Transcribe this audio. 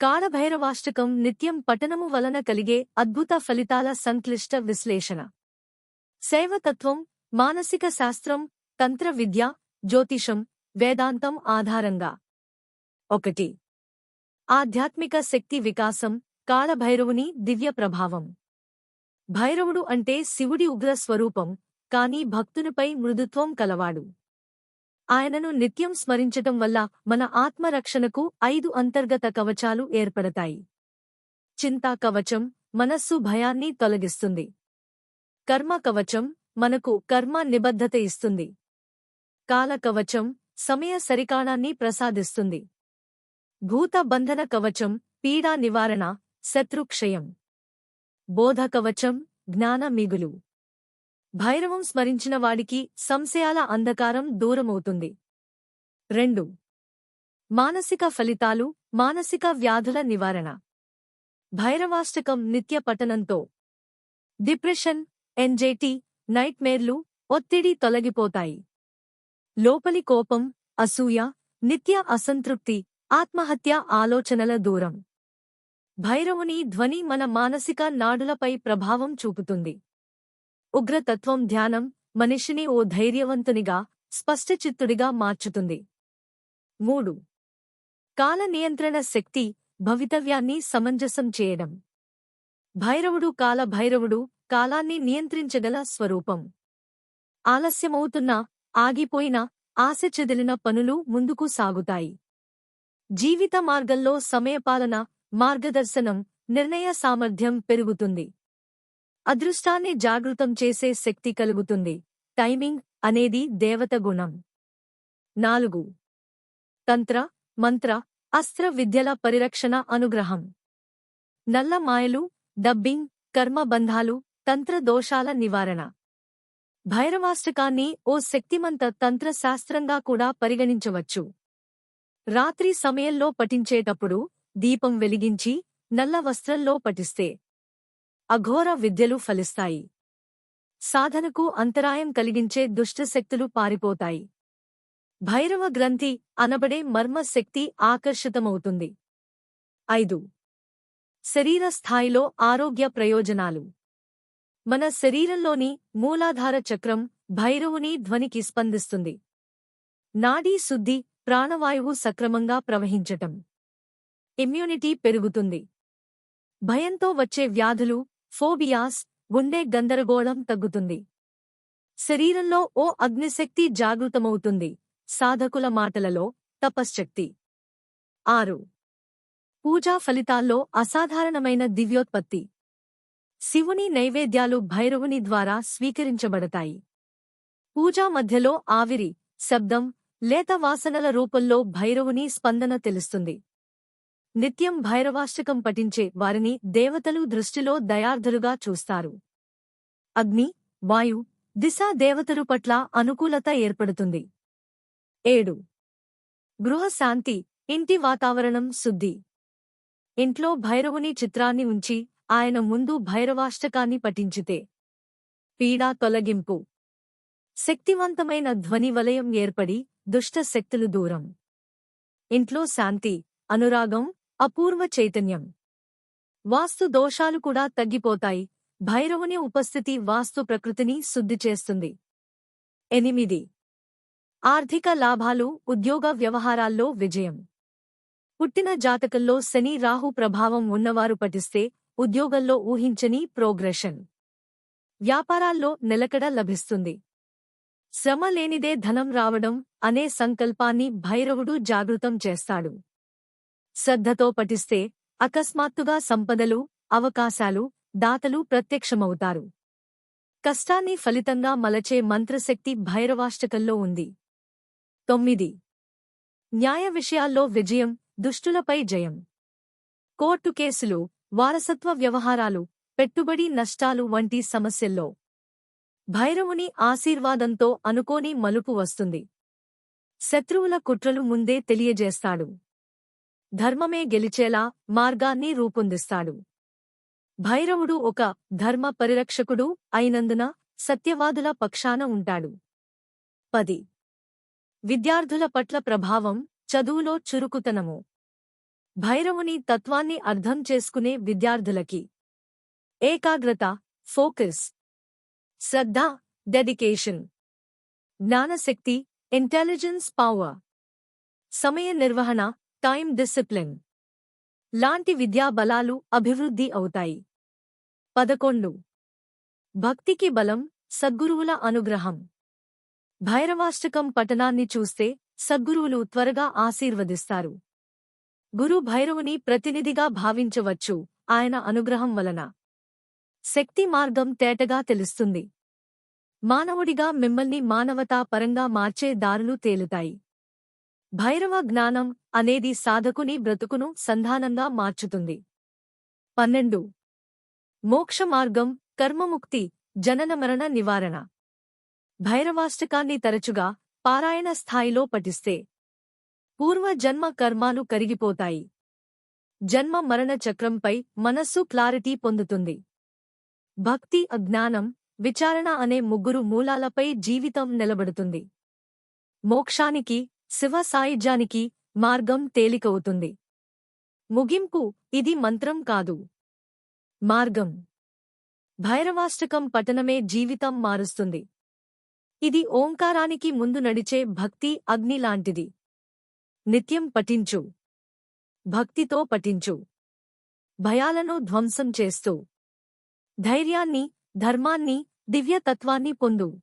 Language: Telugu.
కాళభైరవాష్టకం నిత్యం పఠనము వలన కలిగే అద్భుత ఫలితాల సంక్లిష్ట విశ్లేషణ. శైవతత్వం మానసిక శాస్త్రం తంత్ర విద్య జ్యోతిషం వేదాంతం ఆధారంగా. ఒకటి. ఆధ్యాత్మిక శక్తి వికాసం కాళభైరవుని దివ్య ప్రభావం. భైరవుడు అంటే శివుడి ఉగ్ర స్వరూపం కాని భక్తునిపై మృదుత్వం కలవాడు. ఆయనను నిత్యం స్మరించటం వల్ల మన ఆత్మరక్షణకు ఐదు అంతర్గత కవచాలు ఏర్పడతాయి. చింతా కవచం మనస్సు భయాన్ని తొలగిస్తుంది. కర్మ కవచం మనకు కర్మ నిబద్ధత ఇస్తుంది. కాల కవచం సమయ సరికాణాన్ని ప్రసాదిస్తుంది. భూత బంధన కవచం పీడా నివారణ శత్రుక్షయం. బోధ కవచం జ్ఞాన మిగులు. భైరవం స్మరించిన వాడికి సంశయాల అంధకారం దూరమవుతుంది. రెండు. మానసిక ఫలితాలు మానసిక వ్యాధుల నివారణ. భైరవాష్టకం నిత్య పఠనంతో. డిప్రెషన్ ఎన్జైటీ నైట్మేర్లు ఒత్తిడి తొలగిపోతాయి. లోపలి కోపం అసూయ నిత్య అసంతృప్తి ఆత్మహత్య ఆలోచనల దూరం. భైరవుని ధ్వని మన మానసిక నాడులపై ప్రభావం చూపుతుంది. ఉగ్రతత్వం ధ్యానం మనిషిని ఓ ధైర్యవంతునిగా స్పష్టచిత్తుడిగా మార్చుతుంది. మూడు. కాల నియంత్రణ శక్తి భవితవ్యాన్ని సమంజసం చేయడం. భైరవుడు కాల భైరవుడు కాలాన్ని నియంత్రించగల స్వరూపం. ఆలస్యమవుతున్నా ఆగిపోయిన ఆశ చెదిలిన పనులు ముందుకు సాగుతాయి. జీవిత మార్గంలో సమయపాలన మార్గదర్శనం నిర్ణయ సామర్థ్యం పెరుగుతుంది. అదృష్టాన్ని జాగృతం చేసే శక్తి కలుగుతుంది. టైమింగ్ అనేది దేవత గుణం. నాలుగు. తంత్ర మంత్ర అస్త్ర విద్యల పరిరక్షణ అనుగ్రహం. నల్ల మాయలు డబ్బింగ్ కర్మబంధాలు తంత్ర దోషాల నివారణ. భైరవాష్టకాన్ని ఓ శక్తిమంత తంత్రశాస్త్రంగా కూడా పరిగణించవచ్చు. రాత్రి సమయంలో పఠించేటప్పుడు దీపం వెలిగించి నల్ల వస్త్రంలో పఠిస్తే అఘోర విద్యలు ఫలిస్తాయి. సాధనకు అంతరాయం కలిగించే దుష్టశక్తులు పారిపోతాయి. భైరవ గ్రంథి అనబడే మర్మశక్తి ఆకర్షితమవుతుంది. ఐదు. శరీర స్థాయిలో ఆరోగ్య ప్రయోజనాలు. మన శరీరంలోని మూలాధార చక్రం భైరవుని ధ్వనికి స్పందిస్తుంది. నాడీ శుద్ధి ప్రాణవాయువు సక్రమంగా ప్రవహించటం. ఇమ్యూనిటీ పెరుగుతుంది. భయంతో వచ్చే వ్యాధులు ఫోబియాస్ గుండె గందరగోళం తగ్గుతుంది. శరీరంలో ఓ అగ్నిశక్తి జాగృతమవుతుంది. సాధకుల మాటలలో తపశ్శక్తి. ఆరు. పూజా ఫలితాల్లో అసాధారణమైన దివ్యోత్పత్తి. శివుని నైవేద్యాలు భైరవుని ద్వారా స్వీకరించబడతాయి. పూజా మధ్యలో ఆవిరి శబ్దం లేత వాసనల రూపంలో భైరవుని స్పందన తెలుస్తుంది. నిత్యం భైరవాష్టకం పఠించే వారిని దేవతలు దృష్టిలో దయార్ధులుగా చూస్తారు. అగ్ని వాయు దిశ దేవతలు పట్ల అనుకూలత ఏర్పడుతుంది. ఏడు. గృహశాంతి ఇంటి వాతావరణం శుద్ధి. ఇంట్లో భైరవుని చిత్రాన్ని ఉంచి ఆయన ముందు భైరవాష్టకాన్ని పఠించితే. పీడా తొలగింపు. శక్తివంతమైన ధ్వని వలయం ఏర్పడి దుష్ట శక్తులు దూరం. ఇంట్లో శాంతి అనురాగం అపూర్వ చైతన్యం. వాస్తు దోషాలు కూడా తగ్గిపోతాయి. భైరవుని ఉపస్థితి వాస్తు ప్రకృతిని శుద్ధి చేస్తుంది. ఎనిమిది. ఆర్థిక లాభాలు ఉద్యోగ వ్యవహారాల్లో విజయం. పుట్టిన జాతకంలో శని రాహు ప్రభావం ఉన్నవారు పఠిస్తే ఉద్యోగంలో ఊహించని ప్రోగ్రెషన్. వ్యాపారాల్లో నిలకడ లభిస్తుంది. శ్రమ లేనిదే ధనం రావడం అనే సంకల్పాన్ని భైరవుడు జాగృతం చేస్తాడు. శ్రద్ధతో పఠిస్తే అకస్మాత్తుగా సంపదలు అవకాశాలు దాతలు ప్రత్యక్షమవుతారు. కష్టాన్ని ఫలితంగా మలచే మంత్రశక్తి భైరవాష్టకంలో ఉంది. తొమ్మిది. న్యాయ విషయాల్లో విజయం దుష్టులపై జయం. కోర్టు కేసులు వారసత్వ వ్యవహారాలు పెట్టుబడి నష్టాలు వంటి సమస్యల్లో. భైరవుని ఆశీర్వాదంతో అనుకోని మలుపు వస్తుంది. శత్రువుల కుట్రలు ముందే తెలియజేస్తాడు. ధర్మమే గెలిచేలా మార్గాన్ని రూపొందిస్తాడు. భైరవుడు ఒక ధర్మ పరిరక్షకుడు అయినందున సత్యవాదుల పక్షాన ఉంటాడు. పది. విద్యార్థుల పట్ల ప్రభావం చదువులో చురుకుతనము. భైరవుని తత్వాన్ని అర్థం చేసుకునే విద్యార్థులకి. ఏకాగ్రత ఫోకస్. శ్రద్ధ డెడికేషన్. జ్ఞానశక్తి ఇంటెలిజెన్స్ పవర్. సమయ నిర్వహణ టైం డిసిప్లిన్. లాంటి విద్యా బలాలు అభివృద్ధి అవుతాయి. పదకొండు. భక్తికి బలం సద్గురువుల అనుగ్రహం. భైరవాష్టకం పఠనాన్ని చూస్తే సద్గురువులు త్వరగా ఆశీర్వదిస్తారు. గురు భైరవుని ప్రతినిధిగా భావించవచ్చు ఆయన అనుగ్రహం వలన. శక్తి మార్గం తేటగా తెలుస్తుంది. మానవుడిగా మిమ్మల్ని మానవతా పరంగా మార్చే దారులు తేలుతాయి. భైరవ జ్ఞానం అనేది సాధకుని బ్రతుకును సంధానంగా మార్చుతుంది. పన్నెండు. మోక్ష మార్గం కర్మముక్తి జనన మరణ నివారణ. భైరవాష్టకాన్ని తరచుగా పారాయణ స్థాయిలో పఠిస్తే పూర్వ జన్మ కర్మాలు కరిగిపోతాయి. జన్మ మరణ చక్రంపై మనస్సు క్లారిటీ పొందుతుంది. భక్తి అజ్ఞానం విచారణ అనే ముగ్గురు మూలాలపై జీవితం నిలబడుతుంది. మోక్షానికి శివ సాయిజ్యానికి మార్గం తేలికవుతుంది. ముగింపు ఇది మంత్రం కాదు. మార్గం. భైరవాష్టకం పఠనమే జీవితం మారుస్తుంది. ఇది ఓంకారానికి ముందు నడిచే భక్తి అగ్ని లాంటిది. నిత్యం పఠించు. భక్తితో పఠించు. భయాలను ధ్వంసం చేస్తూ. ధైర్యాన్ని ధర్మాన్ని దివ్యతత్వాన్ని పొందు.